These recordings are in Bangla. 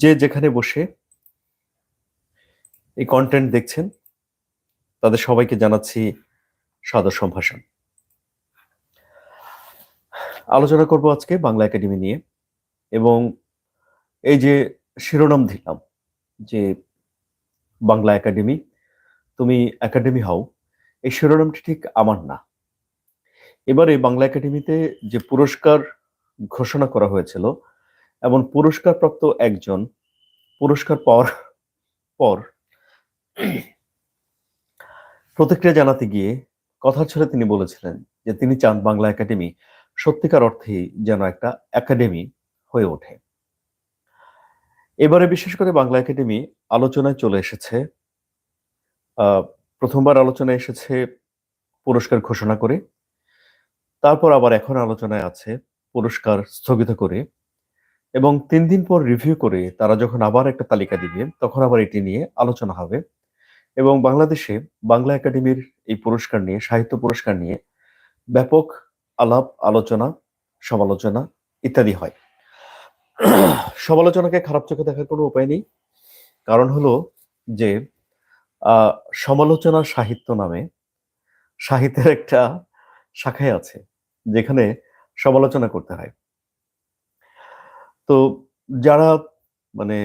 যে যেখানে বসে এই কন্টেন্ট দেখছেন, তাদের সবাইকে জানাচ্ছি সাদর সম্ভাষণ। আলোচনা করব আজকে বাংলা একাডেমি নিয়ে এবং এই যে শিরোনাম দিলাম যে বাংলা একাডেমি, তুমি একাডেমি হও, এই শিরোনামটি ঠিক আমার না। এবারে বাংলা একাডেমিতে যে পুরস্কার ঘোষণা করা হয়েছিল এমন পুরস্কারপ্রাপ্ত একজন, পুরস্কার পাওয়ার পর প্রতিক্রিয়া জানাতে গিয়ে কথা ছেড়ে তিনি বলেছিলেন যে তিনি চান বাংলা একাডেমি সত্যিকার অর্থেই যেন একটা একাডেমি হয়ে ওঠে। এবারে বিশেষ করে বাংলা একাডেমি আলোচনায় চলে এসেছে। প্রথমবার আলোচনায় এসেছে পুরস্কার ঘোষণা করে, তারপর আবার এখন আলোচনায় আছে পুরস্কার স্থগিত করে। এবং তিন দিন পর রিভিউ করে তারা যখন আবার একটা তালিকা দিবে, তখন আবার এটি নিয়ে আলোচনা হবে। এবং বাংলাদেশে বাংলা একাডেমির এই পুরস্কার নিয়ে, সাহিত্য পুরস্কার নিয়ে ব্যাপক আলাপ, আলোচনা, সমালোচনা ইত্যাদি হয়। সমালোচনাকে খারাপ চোখে দেখার কোনো উপায় নেই। কারণ হলো যে সমালোচনা সাহিত্য নামে সাহিত্যের একটা শাখায় আছে, যেখানে সমালোচনা করতে হয়। তো যারা মানে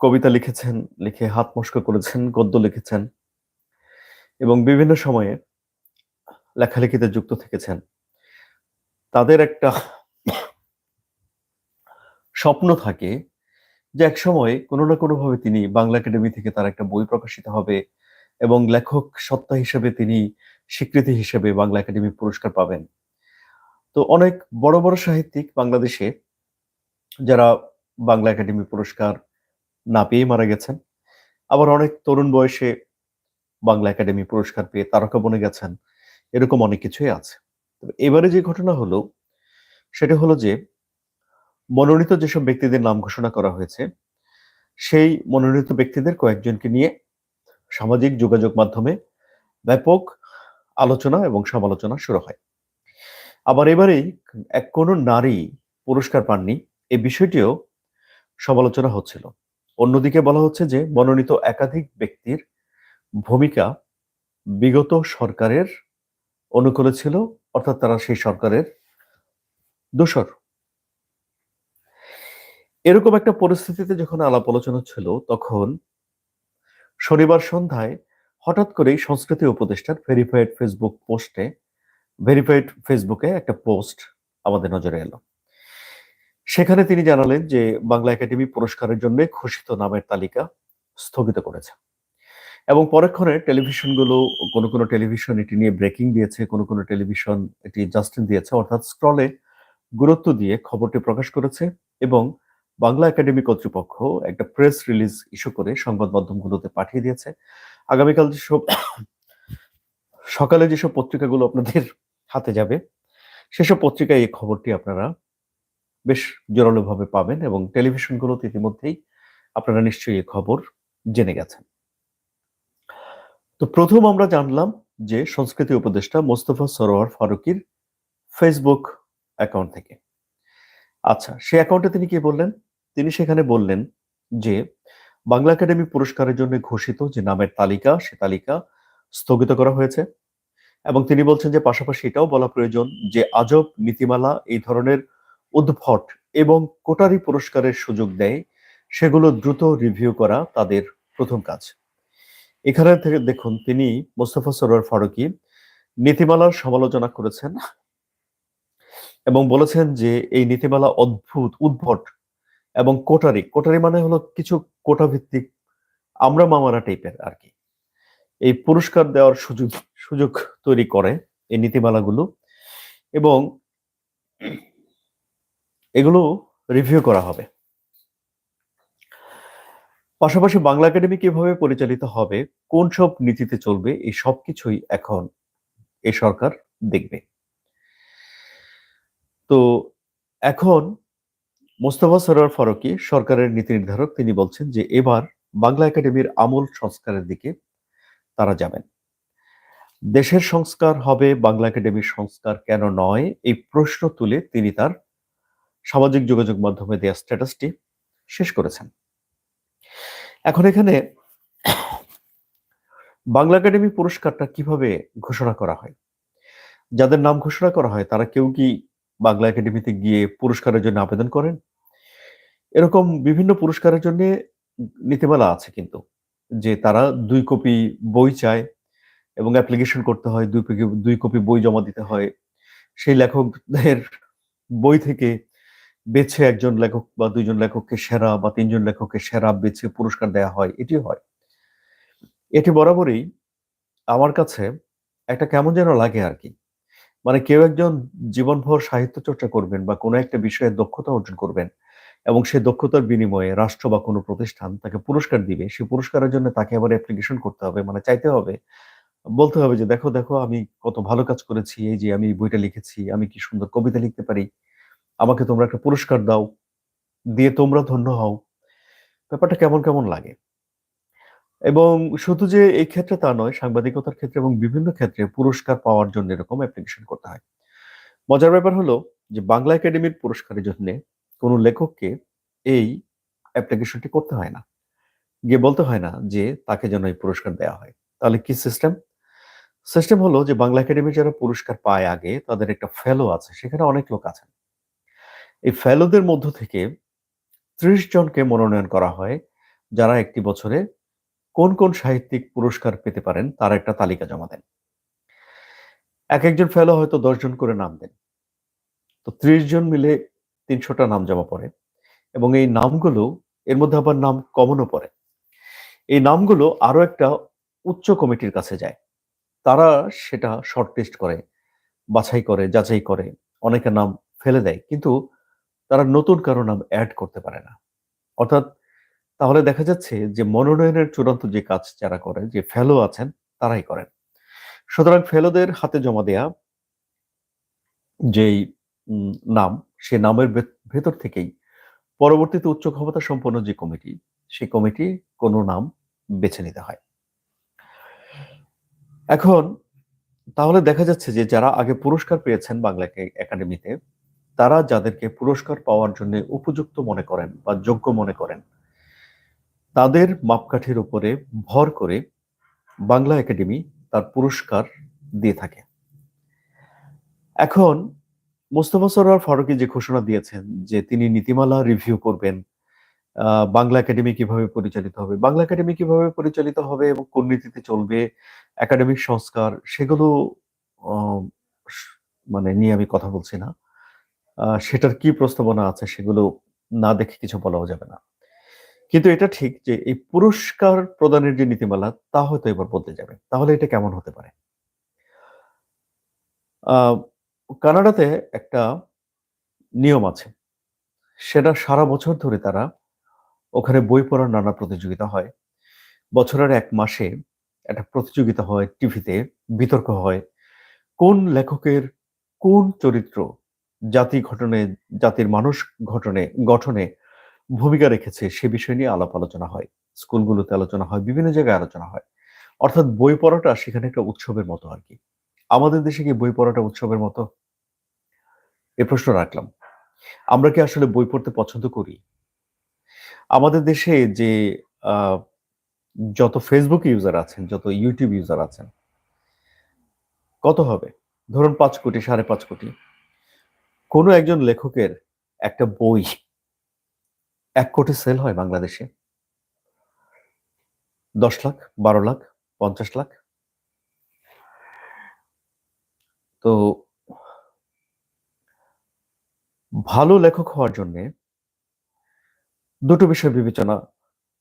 কবিতা লিখেছেন, লিখে হাত মস্ক করেছেন, গদ্য লিখেছেন এবং বিভিন্ন সময়ে লেখালেখিতে যুক্ত থেকেছেন, তাদের একটা স্বপ্ন থাকে যে এক সময় কোনো না কোনোভাবে তিনি বাংলা একাডেমি থেকে তার একটা বই প্রকাশিত হবে এবং লেখক সত্তা হিসেবে তিনি স্বীকৃতি হিসেবে বাংলা একাডেমি পুরস্কার পাবেন। তো অনেক বড় বড় সাহিত্যিক বাংলাদেশে যারা বাংলা একাডেমি পুরস্কার না পেয়ে মারা গেছেন, আবার অনেক তরুণ বয়সে বাংলা একাডেমি পুরস্কার পেয়ে তারকা বনে গেছেন, এরকম অনেক কিছুই আছে। তবে এবারে যে ঘটনা হলো, সেটা হলো যে মনোনীত যেসব ব্যক্তিদের নাম ঘোষণা করা হয়েছে, সেই মনোনীত ব্যক্তিদের কয়েকজনকে নিয়ে সামাজিক যোগাযোগ মাধ্যমে ব্যাপক আলোচনা এবং সমালোচনা শুরু হয়। আবার এবারেই এক কোনো নারী পুরস্কার পাননি এই বিষয়টিও সমালোচনা হচ্ছিল। অন্যদিকে বলা হচ্ছে যে, মনোনীত একাধিক ব্যক্তির ভূমিকা বিগত সরকারের অনুকূলে ছিল, অর্থাৎ তারা সেই সরকারের দোসর এরকম একটা পরিস্থিতিতে যখন আলাপ আলোচনা ছিল, তখন শনিবার সন্ধ্যায় হঠাৎ করেই সংস্কৃতি উপদেষ্টার ভেরিফাইড ফেসবুক পোস্টে, ভেরিফাইড ফেসবুকে একটা পোস্ট আমাদের নজরে এলো। সেখানে তিনি জানালেন যে বাংলা একাডেমি পুরস্কারের জন্য ঘোষিত নামের তালিকা স্থগিত করেছে। এবং পরক্ষণে টেলিভিশনগুলো কোনো কোনো টেলিভিশন এটি নিয়ে ব্রেকিং দিয়েছে, কোনো কোনো টেলিভিশন এটি জাস্টিন দিয়েছে, অর্থাৎ স্ক্রলে গুরুত্ব দিয়ে খবরটি প্রকাশ করেছে এবং বাংলা একাডেমি কর্তৃপক্ষ একটা প্রেস রিলিজ ইস্যু করে সংবাদ মাধ্যমগুলোতে পাঠিয়ে দিয়েছে। আগামীকাল যেসব সকালে যেসব পত্রিকাগুলো আপনাদের হাতে যাবে, সেসব পত্রিকায় এই খবরটি আপনারা বেশ জোরালোভাবে পাবেন এবং টেলিভিশনগুলোতে ইতিমধ্যেই আপনারা নিশ্চয়ই খবর জেনে গেছেন। তো প্রথম আমরা জানলাম যে সংস্কৃতি উপদেষ্টা মোস্তফা সরোয়ার ফারুকির ফেসবুক অ্যাকাউন্ট থেকে। আচ্ছা সেই অ্যাকাউন্টে তিনি কি বললেন? তিনি সেখানে বললেন যে, বাংলা একাডেমি পুরস্কারের জন্য ঘোষিত যে নামের তালিকা, সে তালিকা স্থগিত করা হয়েছে এবং তিনি বলছেন যে পাশাপাশি এটাও বলা প্রয়োজন যে আজব নীতিমালা এই ধরনের উদ্ভট এবং কোটারি পুরস্কারের সুযোগ দেয়, সেগুলো দ্রুত রিভিউ করা তাদের প্রথম কাজ। এখানে থেকে দেখুন, তিনি মোস্তফা সরোয়ার ফারুকি নীতিমালার সমালোচনা করেছেন এবং বলেছেন যে এই নীতিমালা অদ্ভুত, উদ্ভট এবং কোটারি। কোটারি মানে হলো কিছু কোটা ভিত্তিক আমরা মামারা টাইপের আর কি। এই পুরস্কার দেওয়ার সুযোগ সুযোগ তৈরি করে এই নীতিমালাগুলো এবং এগুলো রিভিউ করা হবে। পাশাপাশি বাংলা একাডেমি কীভাবে পরিচালিত হবে, কোন সব নীতিতে চলবে, এই সব কিছুই এখন এই সরকার দেখবে। তো এখন মোস্তফা সরোয়ার ফারুকি সরকারের নীতি নির্ধারক, তিনি বলছেন যে এবার বাংলা একাডেমির আমূল সংস্কারের দিকে তারা যাবেন। দেশের সংস্কার হবে, বাংলা একাডেমির সংস্কার কেন নয়, এই প্রশ্ন তুলে তিনি তার সামাজিক যোগাযোগ মাধ্যমে দেওয়া স্ট্যাটাসটি শেষ করেছেন। এখন এখানে বাংলা একাডেমি পুরস্কারটা কীভাবে ঘোষণা করা হয়? যাদের নাম ঘোষণা করা হয়, তারা কেউ কি বাংলা একাডেমিতে গিয়ে পুরস্কারের জন্য আবেদন করেন? এরকম বিভিন্ন পুরস্কারের জন্য নীতিমালা আছে কিন্তু, যে তারা দুই কপি বই চায় এবং অ্যাপ্লিকেশন করতে হয়, দুই দুই কপি বই জমা দিতে হয়। সেই লেখকদের বই থেকে বেছে একজন লেখক বা দুইজন লেখককে সেরা বা তিনজন লেখককে সেরা বেছে পুরস্কার দেওয়া হয়, এটি হয়। এটি বরাবরই আমার কাছে একটা কেমন যেন লাগে আর কি। মানে কেউ একজন জীবনভর সাহিত্য চর্চা করবেন বা কোনো একটা বিষয়ে দক্ষতা অর্জন করবেন এবং সেই দক্ষতার বিনিময়ে রাষ্ট্র বা কোনো প্রতিষ্ঠান তাকে পুরস্কার দিবে সেই পুরস্কারের জন্য তাকে আবার অ্যাপ্লিকেশন করতে হবে মানে চাইতে হবে, বলতে হবে যে, দেখো দেখো, আমি কত ভালো কাজ করেছি, এই যে আমি বইটা লিখেছি, আমি কি সুন্দর কবিতা লিখতে পারি। আমাকে তোমরা একটা পুরস্কার দাও, দিয়ে তোমরা ধন্য হও। ব্যাপারটা কেমন কেমন লাগে? এবং শুধু যে এই ক্ষেত্রে তা নয়, সাংবাদিকতার ক্ষেত্রে এবং বিভিন্ন ক্ষেত্রে পুরস্কার পাওয়ার জন্য এরকম অ্যাপ্লিকেশন করতে হয়। মজার ব্যাপার হলো যে বাংলা একাডেমির পুরস্কারের জন্য কোনো লেখককে এই অ্যাপ্লিকেশনটি করতে হয় না। গিয়ে বলতে হয় না যে তাকে যেন এই পুরস্কার দেওয়া হয়। তাহলে কি সিস্টেম সিস্টেম হলো যে বাংলা একাডেমি যারা পুরস্কার পায় আগে, তাদের একটা ফেলো আছে, সেখানে অনেক লোক আছেন। এই ফেলোদের মধ্য থেকে ত্রিশ জনকে মনোনয়ন করা হয়, যারা একটি বছরে কোন কোন সাহিত্যিক পুরস্কার পেতে পারেন তার একটা তালিকা জমা দেন। এক একজন ফেলো হয়তো দশজন করে নাম দেন। তো ত্রিশ জন মিলে তিনশোটা নাম জমা পড়ে এবং এই নামগুলো, এর মধ্যে আবার নাম কমনও পড়ে। এই নামগুলো আরও একটা উচ্চ কমিটির কাছে যায়। তারা সেটা শর্ট টেস্ট করে, বাছাই করে, যাচাই করে, অনেকের নাম ফেলে দেয়। কিন্তু তারা নতুন কারও নাম অ্যাড করতে পারে না। অর্থাৎ তাহলে দেখা যাচ্ছে যে মনোনয়নের চূড়ান্ত যে কাজ যারা করে, যে ফেলো আছেন, তারাই করেন। সুতরাং ফেলোদের হাতে জমা দেয়া যেই নাম, সে নামের ভেতর থেকেই পরবর্তীতে উচ্চ ক্ষমতা সম্পন্ন যে কমিটি সেই কমিটি কোনো নাম বেছে নিতে হয়। এখন তাহলে দেখা যাচ্ছে যে যারা আগে পুরস্কার পেয়েছেন বাংলা একাডেমিতে তারা যাদেরকে পুরস্কার পাওয়ার জন্য উপযুক্ত মনে করেন বা যোগ্য মনে করেন, তাদের মাপকাঠির উপরে ভর করে বাংলা একাডেমি তার পুরস্কার দিয়ে থাকে। এখন মোস্তফা সরোয়ার ফারুকি যে ঘোষণা দিয়েছেন যে তিনি নীতিমালা রিভিউ করবেন বাংলা একাডেমি কীভাবে পরিচালিত হবে, বাংলা একাডেমি কীভাবে পরিচালিত হবে এবং কোন নীতিতে চলবে, একাডেমিক সংস্কার, সেগুলো মানে নিয়ে আমি কথা বলছি না। সেটার কি প্রস্তাবনা আছে সেগুলো না দেখে কিছু বলাও যাবে না। কিন্তু এটা ঠিক যে এই পুরস্কার প্রদানের যে নীতিমালা, তা হয়তো এবার বদলে যাবে। তাহলে এটা কেমন হতে পারে? কানাডাতে একটা নিয়ম আছে। সেটা সারা বছর ধরে তারা ওখানে বই পড়ার নানা প্রতিযোগিতা হয়। বছরের এক মাসে একটা প্রতিযোগিতা হয়, টিভিতে বিতর্ক হয়, কোন লেখকের কোন চরিত্র জাতি ঘটনে, জাতির মানুষ ঘটনে, গঠনে ভূমিকা রেখেছে, সে বিষয় নিয়ে আলাপ আলোচনা হয়। স্কুলগুলোতে আলোচনা হয়, বিভিন্ন জায়গায় আলোচনা হয়। অর্থাৎ বই পড়াটা সেখানে একটা উৎসবের মতো আর কি। আমাদের দেশে কি বই পড়াটা উৎসবের মতো? এ প্রশ্ন রাখলাম। আমরা কি আসলে বই পড়তে পছন্দ করি? আমাদের দেশে যে যত ফেসবুক ইউজার আছেন, যত ইউটিউব ইউজার আছেন, কত হবে? ধরুন পাঁচ কোটি, সাড়ে পাঁচ কোটি। কোনো একজন লেখকের একটা বই এক কোটি সেল হয় বাংলাদেশে। দশ লাখ, বারো লাখ, পঞ্চাশ লাখ। তো ভালো লেখক হওয়ার জন্য দুটো বিষয় বিবেচনা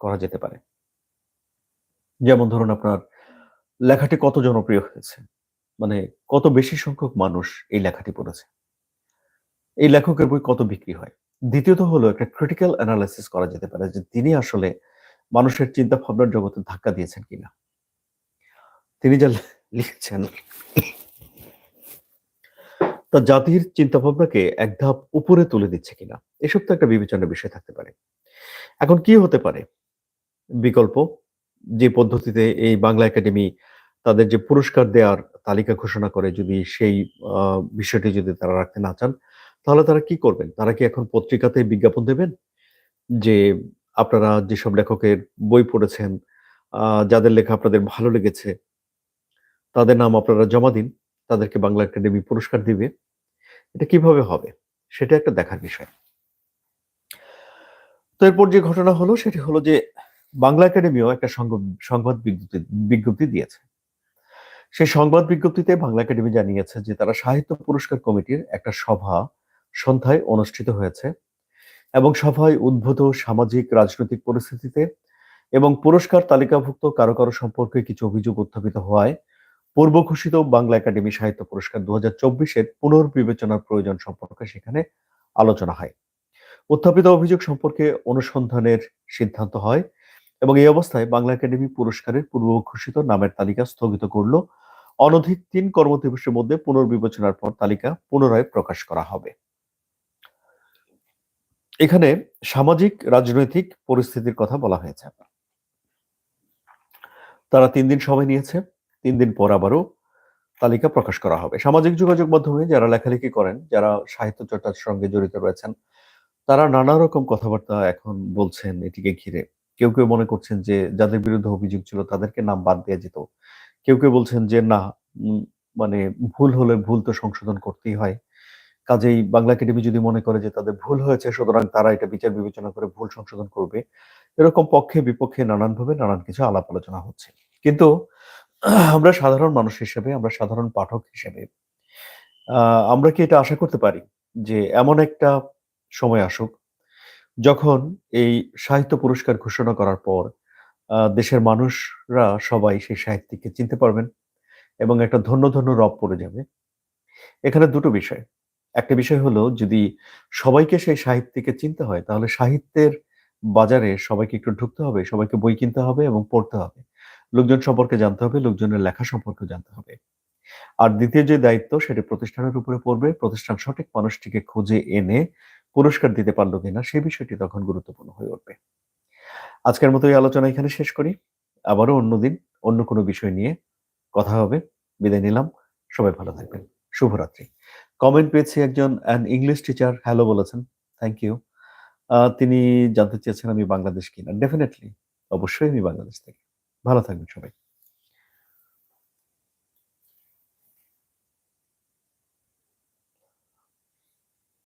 করা যেতে পারে। যেমন ধরুন আপনার লেখাটি কত জনপ্রিয় হয়েছে? মানে কত বেশি সংখ্যক মানুষ এই লেখাটি পড়েছে? এই লেখকের বই কত বিক্রি হয়? দ্বিতীয়ত হলো একটা ক্রিটিক্যাল অ্যানালাইসিস করা যেতে পারে যে তিনি আসলে মানুষের চিন্তা ভাবনার জগতে ধাক্কা দিয়েছেন কিনা। তিনি যা লিখেছেন তা জাতির চিন্তা ভাবনাকে এক ধাপ উপরে তুলে দিচ্ছে কিনা, এসব তো একটা বিবেচনার বিষয় থাকতে পারে। এখন কি হতে পারে? বিকল্প, যে পদ্ধতিতে এই বাংলা একাডেমি তাদের যে পুরস্কার দেওয়ার তালিকা ঘোষণা করে যদি সেই বিষয়টি যদি তারা রাখতে না চান তাহলে তারা কি করবেন তারা কি এখন পত্রিকাতে বিজ্ঞাপন দেবেন যে আপনারা যেসব লেখকের বই পড়েছেন, যাদের লেখা আপনাদের ভালো লেগেছে তাদের নাম আপনারা জমা দিন। তাদেরকে বাংলা একাডেমি পুরস্কার দিবে। এটা কীভাবে হবে? সেটা একটা দেখার বিষয়। তো এরপর যে ঘটনা হলো সেটি হলো যে বাংলা একাডেমিও একটা সংবাদ বিজ্ঞপ্তি বিজ্ঞপ্তি দিয়েছে। সেই সংবাদ বিজ্ঞপ্তিতে বাংলা একাডেমি জানিয়েছে যে তারা সাহিত্য পুরস্কার কমিটির একটা সভা সন্ধ্যায় অনুষ্ঠিত হয়েছে এবং সভায় উদ্ভূত সামাজিক, রাজনৈতিক পরিস্থিতিতে এবং পুরস্কার তালিকাভুক্ত কারও কারও সম্পর্কে কিছু অভিযোগ উত্থাপিত হওয়ায় পূর্ব ঘোষিত বাংলা একাডেমি সাহিত্য পুরস্কার দু হাজার চব্বিশের পুনর্বিবেচনার প্রয়োজন সম্পর্কে সেখানে আলোচনা হয়। উত্থাপিত অভিযোগ সম্পর্কে অনুসন্ধানের সিদ্ধান্ত হয় এবং এই অবস্থায় বাংলা একাডেমি পুরস্কারের পূর্ব ঘোষিত নামের তালিকা স্থগিত করল। অনধিক তিন কর্মদিবসের মধ্যে পুনর্বিবেচনার পর তালিকা পুনরায় প্রকাশ করা হবে। এখানে সামাজিক, রাজনৈতিক পরিস্থিতির কথা বলা হয়েছে। তারা তিন দিন সময় নিয়েছে, তিন দিন পর আবারও তালিকা প্রকাশ করা হবে। সামাজিক যোগাযোগ মাধ্যমে যারা লেখালেখি করেন, যারা সাহিত্য চর্চার সঙ্গে জড়িত রয়েছেন, তারা নানা রকম কথাবার্তা এখন বলছেন এটিকে ঘিরে। কেউ কেউ মনে করছেন যে যাদের বিরুদ্ধে অভিযোগ ছিল তাদেরকে নাম বাদ দেওয়া যেত। কেউ কেউ বলছেন যে, না মানে ভুল হলে ভুল তো সংশোধন করতেই হয়। কাজেই বাংলা একাডেমি যদি মনে করে যে তাদের ভুল হয়েছে, সুতরাং তারা এটা বিচার বিবেচনা করে ভুল সংশোধন করবে। এরকম পক্ষে, বিপক্ষে নানানভাবে নানান কিছু আলাপ আলোচনা হচ্ছে। কিন্তু আমরা সাধারণ মানুষ হিসেবে, আমরা সাধারণ পাঠক হিসেবে আমরা কি এটা আশা করতে পারি যে এমন একটা সময় আসুক যখন এই সাহিত্য পুরস্কার ঘোষণা করার পর দেশের মানুষরা সবাই সেই সাহিত্যিককে চিনতে পারবেন এবং একটা ধন্য ধন্য রব পড়ে যাবে? এখানে দুটো বিষয়। একটা বিষয় হলো, যদি সবাইকে সেই সাহিত্যিকে চিনতে হয়, তাহলে সাহিত্যের বাজারে সবাইকে একটু ঢুকতে হবে, সবাইকে বই কিনতে হবে এবং পড়তে হবে। লোকজন সম্পর্কে জানতে হবে, লোকজনের লেখা সম্পর্কে জানতে হবে। আর দ্বিতীয় যে দায়িত্ব, সেটি প্রতিষ্ঠানের উপরে পড়বে। প্রতিষ্ঠান সঠিক মানুষটিকে খুঁজে এনে পুরস্কার দিতে পারল কিনা, সে বিষয়টি তখন গুরুত্বপূর্ণ হয়ে উঠবে। আজকের মতো এই আলোচনা এখানে শেষ করি। আবারও অন্যদিন অন্য কোনো বিষয় নিয়ে কথা হবে। বিদায় নিলাম। সবাই ভালো থাকবেন। শুভরাত্রি। কমেন্ট পেয়েছি একজন ইংলিশ টিচার হ্যালো বলেছেন থ্যাংক ইউ তিনি জানতে চেয়েছেন আমি বাংলাদেশ কিনা। ডেফিনেটলি অবশ্যই আমি বাংলাদেশ থেকে। ভালো থাকবেন সবাই।